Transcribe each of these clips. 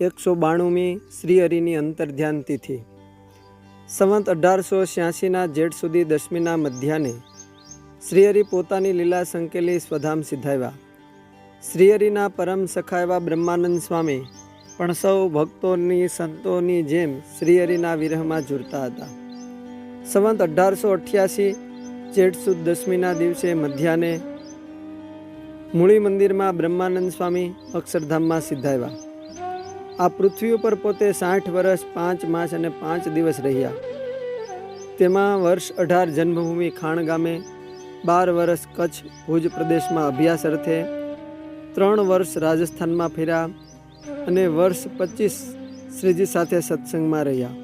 એકસો બાણુંમી શ્રીહરિની અંતર્ધ્યાન તિથિ સંવંત અઢારસો છ્યાસીના જેઠ સુધી દસમીના મધ્યાને શ્રીહરિ પોતાની લીલા સંકેલી સ્વધામ સિદ્ધાવ્યા શ્રીહરિના પરમ સખા એવા બ્રહ્માનંદ સ્વામી પણ સૌ ભક્તોની સંતોની જેમ શ્રીહરિના વિરહમાં ઝૂરતા હતા. સંવંત અઢારસો અઠ્યાસી જેઠ સુદ દસમીના દિવસે મધ્યાને મૂળી મંદિરમાં બ્રહ્માનંદ સ્વામી અક્ષરધામમાં સિદ્ધાવ્યા આ પૃથ્વી ઉપર પોતે સાઠ વર્ષ, પાંચ માસ અને પાંચ દિવસ રહ્યા. તેમાં વર્ષ અઢાર જન્મભૂમિ ખાણ ગામે, બાર વર્ષ કચ્છ ભુજ પ્રદેશમાં અભ્યાસ અર્થે, ત્રણ વર્ષ રાજસ્થાનમાં ફેર્યા અને વર્ષ પચીસ શ્રીજી સાથે સત્સંગમાં રહ્યા.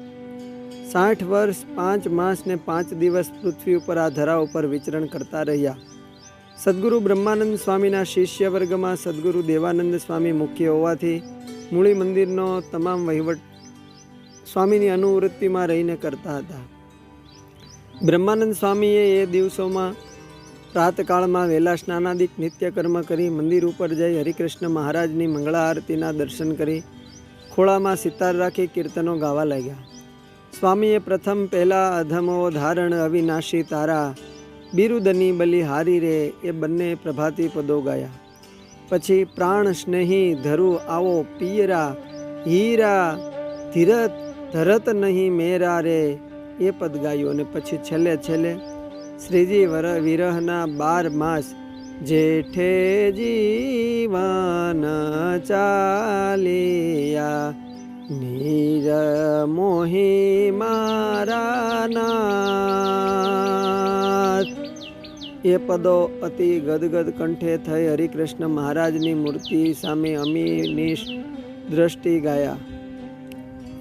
સાઠ વર્ષ, પાંચ માસ ને પાંચ દિવસ પૃથ્વી ઉપર આ ધરા ઉપર વિચરણ કરતા રહ્યા. સદગુરુ બ્રહ્માનંદ સ્વામીના શિષ્ય વર્ગમાં સદગુરુ દેવાનંદ સ્વામી મુખ્ય હોવાથી મૂળી મંદિરનો તમામ વહીવટ સ્વામીની અનુવૃત્તિમાં રહીને કરતા હતા. બ્રહ્માનંદ સ્વામીએ એ દિવસોમાં પ્રાતકાળમાં વહેલા સ્નાનાદિક નિત્યકર્મ કરી મંદિર ઉપર જઈ હરિકૃષ્ણ મહારાજની મંગળા આરતીના દર્શન કરી ખોળામાં સિતાર રાખી કીર્તનો ગાવા લાગ્યા. સ્વામીએ પ્રથમ પહેલા અધમો, ધારણ, અવિનાશી તારા, બિરુદની બલિ હારી રે એ બંને પ્રભાતી પદો ગાયા. પછી પ્રાણ સ્નેહી ધરુ આવો પિયરા, હીરા, ધીરત, ધરત નહીં મેરા રે, એ પદ ગાયું. અને પછી છેલ્લે છેલ્લે, શ્રીજી વર વિરહના બાર માસ, જેઠે જીવન ચાલિયા, નીર મોહી મારા નાથ એ પદો અતિ ગદગદ કંઠે થઈ હરિકૃષ્ણ મહારાજની મૂર્તિ સામે અમીનિશ દ્રષ્ટિ ગાયા.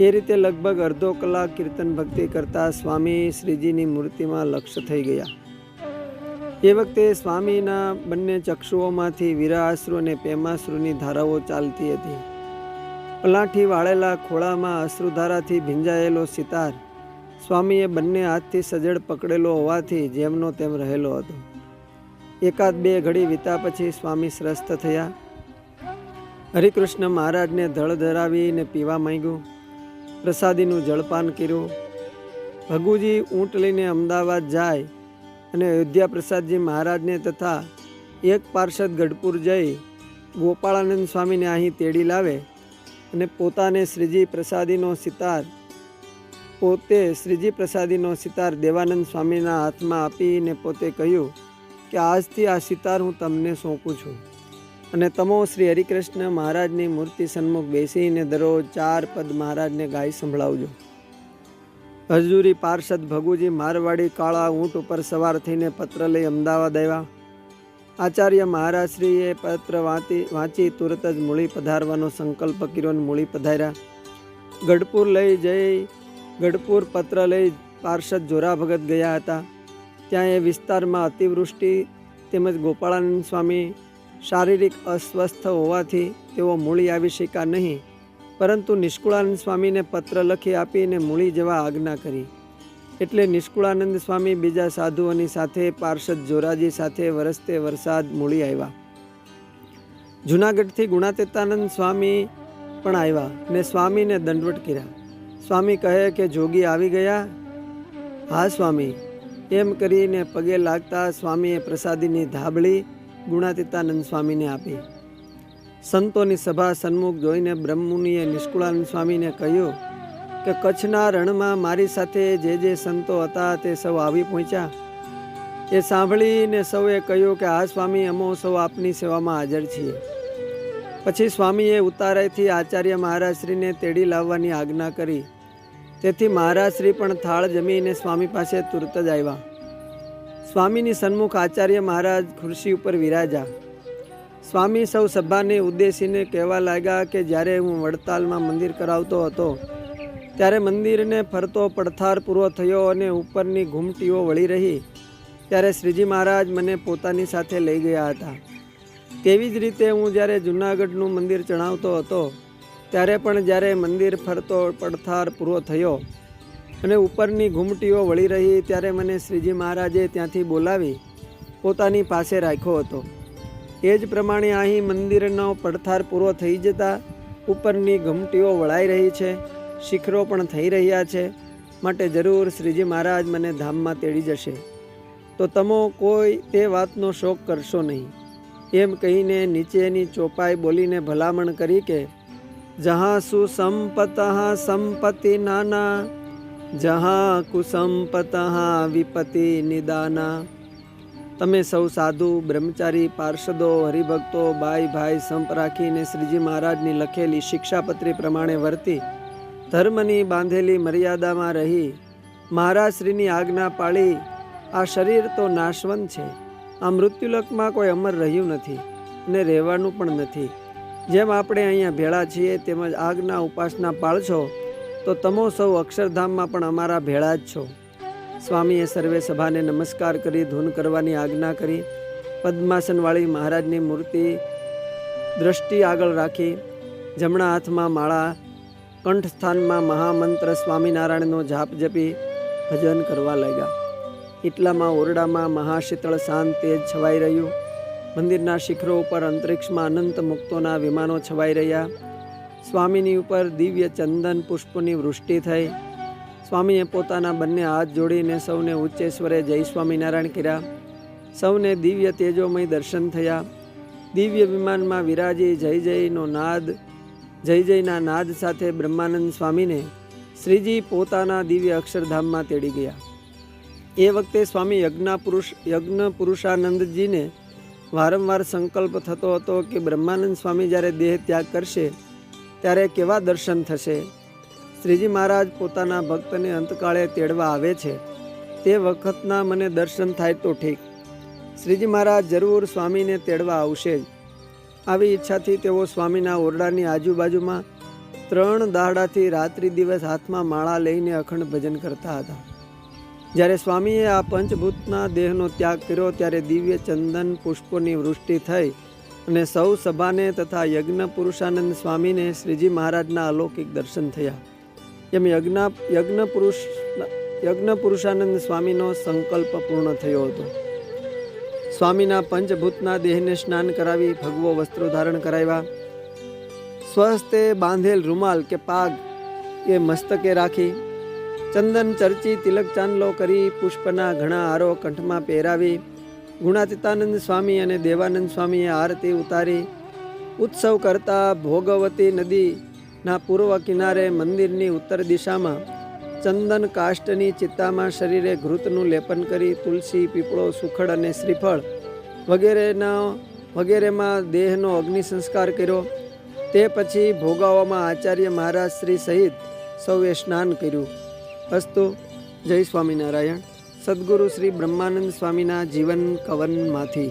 એ રીતે લગભગ અડધો કલાક કીર્તન ભક્તિ કરતા સ્વામી શ્રીજીની મૂર્તિમાં લક્ષ્ય થઈ ગયા. એ વખતે સ્વામીના બંને ચક્ષુઓમાંથી વીરાશ્રુ અને પ્રેમાશ્રુની ધારાઓ ચાલતી હતી. પલાઠી વાળેલા ખોળામાં અશ્રુધારાથી ભીંજાયેલો સિતાર સ્વામીએ બંને હાથથી સજડ પકડેલો હોવાથી જેમનો તેમ રહેલો હતો. એકાદ બે ઘડી વીતા પછી સ્વામી સ્રસ્ત થયા. હરિકૃષ્ણ મહારાજને ધળ ધરાવીને પીવા માંગ્યું. પ્રસાદીનું જળપાન કર્યું. ભગુજી ઊંટ લઈને અમદાવાદ જાય અને અયોધ્યા પ્રસાદજી મહારાજને તથા એક પાર્ષદ ગઢપુર જઈ ગોપાળાનંદ સ્વામીને અહીં તેડી લાવે અને પોતાને શ્રીજી પ્રસાદીનો સિતાર, પોતે શ્રીજી પ્રસાદીનો સિતાર દેવાનંદ સ્વામીના હાથમાં આપીને પોતે કહ્યું કે આજથી આ સિતાર હું તમને સોંપું છું. અને તમો શ્રી હરિકૃષ્ણ મહારાજની મૂર્તિ સન્મુખ બેસીને દરરોજ ચાર પદ મહારાજને ગાઈ સંભળાવજો. હજુરી પાર્ષદ ભગુજી મારવાડી કાળા ઊંટ ઉપર સવાર થઈને પત્ર લઈ અમદાવાદ આવ્યા. આચાર્ય મહારાજશ્રીએ પત્ર વાંચી વાંચી તુરત જ મૂળી પધારવાનો સંકલ્પ કર્યો મૂળી પધાર્યા. ગઢપુર લઈ જઈ, ગઢપુર પત્ર લઈ પાર્ષદ જોરા ભગત ગયા હતા. ત્યાં એ વિસ્તારમાં અતિવૃષ્ટિ તેમજ ગોપાળાનંદ સ્વામી શારીરિક અસ્વસ્થ હોવાથી તેઓ મૂળી આવી શક્યા નહીં, પરંતુ નિષ્કુળાનંદ સ્વામીને પત્ર લખી આપીને મૂળી જવા આજ્ઞા કરી. એટલે નિષ્કુળાનંદ સ્વામી બીજા સાધુઓની સાથે પાર્ષદ જોરાજી સાથે વરસતે વરસાદ મૂળી આવ્યા. જૂનાગઢથી ગુણાતીતાનંદ સ્વામી પણ આવ્યા ને સ્વામીને દંડવટ કર્યા. સ્વામી કહે કે, જોગી આવી ગયા? હા, સ્વામી. એમ કરીને પગે લાગતા સ્વામીએ પ્રસાદીની ધાબળી ગુણાતીતાનંદ સ્વામીને આપી. સંતોની સભા સન્મુખ જોઈને બ્રહ્મુનિએ નિષ્કુળાનંદ સ્વામીને કહ્યું કે કચ્છના રણમાં મારી સાથે જે જે સંતો હતા તે સૌ આવી પહોંચ્યા. એ સાંભળીને સૌએ કહ્યું કે આ સ્વામી અમો સૌ આપની સેવામાં હાજર છીએ. પછી સ્વામીએ ઉતારેથી આચાર્ય મહારાજશ્રીને તેડી લાવવાની આજ્ઞા કરી. તેથી મહારાજશ્રી પણ થાળ જમીને સ્વામી પાસે તુરત જ આવ્યા. સ્વામીની સન્મુખ આચાર્ય મહારાજ ખુરશી ઉપર વિરાજા સ્વામી સૌ સભાને ઉદ્દેશીને કહેવા લાગ્યા કે જ્યારે હું વડતાલમાં મંદિર કરાવતો હતો, ત્યારે મંદિરને ફરતો પડથાર પૂરો થયો અને ઉપરની ઘૂમટીઓ વળી રહી, ત્યારે શ્રીજી મહારાજ મને પોતાની સાથે લઈ ગયા હતા. તેવી જ રીતે હું જ્યારે જૂનાગઢનું મંદિર ચણાવતો હતો ત્યારે પણ જ્યારે મંદિર ફરતો, પડથાર પૂરો થયો અને ઉપરની ઘૂમટીઓ વળી રહી, ત્યારે મને શ્રીજી મહારાજે ત્યાંથી બોલાવી પોતાની પાસે રાખ્યો હતો. એ જ પ્રમાણે અહીં મંદિરનો પડથાર પૂરો થઈ જતાં ઉપરની ઘૂમટીઓ વળાઈ રહી છે, શિખરો પણ થઈ રહ્યા છે. માટે જરૂર શ્રીજી મહારાજ મને ધામમાં તેડી જશે. તો તમો કોઈ તે વાતનો શોક કરશો નહીં. એમ કહીને નીચેની ચોપાઈ બોલીને ભલામણ કરી કે જહાં સુસંપત સંપત્તિ નાના જહાં કુસંપત વિપતિ નિદાના તમે સૌ સાધુ બ્રહ્મચારી પાર્ષદો હરિભક્તો બાઈ ભાઈ સંપ રાખીને શ્રીજી મહારાજની લખેલી શિક્ષાપત્રી પ્રમાણે વર્તી, ધર્મની બાંધેલી મર્યાદામાં રહી, મહારાજશ્રીની આજ્ઞા પાળી, આ શરીર તો નાશવંત છે, આ મૃત્યુલોકમાં કોઈ અમર રહ્યું નથી, ને રહેવાનું પણ નથી. જેમ આપણે અહીંયા ભેળા છીએ તેમજ આગના ઉપાસના પાળશો, તો તમો સૌ અક્ષરધામમાં પણ અમારા ભેળા જ છો. સ્વામીએ સર્વે સભાને નમસ્કાર કરી, ધૂન કરવાની આજ્ઞા કરી. પદ્માસનવાળી મહારાજની મૂર્તિ દ્રષ્ટિ આગળ રાખી. જમણા હાથમાં માળા, કંઠસ્થાનમાં મહામંત્ર સ્વામિનારાયણનો જાપ જપી ભજન કરવા લાગ્યા. એટલામાં ઓરડામાં મહાશીતળ શાંત તેજ છવાઈ રહ્યું. મંદિરના શિખરો ઉપર અંતરિક્ષમાં અનંત મુક્તોના વિમાનો છવાઈ રહ્યા. સ્વામીની ઉપર દિવ્ય ચંદન પુષ્પની વૃષ્ટિ થઈ. સ્વામીએ પોતાના બંને હાથ જોડીને સૌને ઉચ્ચે સ્વરે જય સ્વામિનારાયણ કર્યા. સૌને દિવ્ય તેજોમય દર્શન થયા. દિવ્ય વિમાનમાં વિરાજી જય જયનો નાદ, જય જયના નાદ સાથે બ્રહ્માનંદ સ્વામીને શ્રીજી પોતાના દિવ્ય અક્ષરધામમાં તેડી ગયા. એ વખતે સ્વામી યજ્ઞ પુરુષ યજ્ઞ પુરુષાનંદજીને વારંવાર સંકલ્પ થતો હતો કે બ્રહ્માનંદ સ્વામી જ્યારે દેહ ત્યાગ કરશે, ત્યારે કેવા દર્શન થશે? શ્રીજી મહારાજ પોતાના ભક્તને અંતકાળે તેડવા આવે છે. તે વખતના મને દર્શન થાય તો ઠીક. શ્રીજી મહારાજ જરૂર સ્વામીને તેડવા આવશે જ. આવી ઈચ્છાથી તેઓ સ્વામીના ઓરડાની આજુબાજુમાં ત્રણ દાડાથી રાત્રિ દિવસ હાથમાં માળા લઈને અખંડ ભજન કરતા હતા. જ્યારે સ્વામીએ આ પંચભૂતના દેહનો ત્યાગ કર્યો ત્યારે દિવ્ય ચંદન પુષ્પોની વૃષ્ટિ થઈ અને સૌ સભાને તથા યજ્ઞ પુરુષાનંદ સ્વામીને શ્રીજી મહારાજના અલૌકિક દર્શન થયા. એમ યજ્ઞ યજ્ઞ પુરુષ, યજ્ઞ પુરુષાનંદ સ્વામીનો સંકલ્પ પૂર્ણ થયો હતો. સ્વામીના પંચભૂતના દેહને સ્નાન કરાવી ભગવો વસ્ત્રો ધારણ કરાવ્યા. સ્વસ્તે બાંધેલ રૂમાલ કે પાગ એ મસ્તકે રાખી ચંદન ચર્ચી તિલક ચાંદલો કરી પુષ્પના ઘણા હારો કંઠમાં પહેરાવી ગુણાતીતાનંદ સ્વામી અને દેવાનંદ સ્વામીએ આરતી ઉતારી. ઉત્સવ કરતા ભોગવતી નદીના પૂર્વ કિનારે મંદિરની ઉત્તર દિશામાં ચંદન કાષ્ટની ચિત્તામાં શરીરે ઘૃતનું લેપન કરી તુલસી, પીપળો, સુખડ અને શ્રીફળ વગેરેના વગેરેમાં દેહનો અગ્નિ સંસ્કાર કર્યો. તે પછી ભોગાવામાં આચાર્ય મહારાજ શ્રી સહિત સૌએ સ્નાન કર્યું. અસ્તુ. જય સ્વામિનારાયણ. સદગુરુ શ્રી બ્રહ્માનંદ સ્વામીના જીવન કવનમાંથી.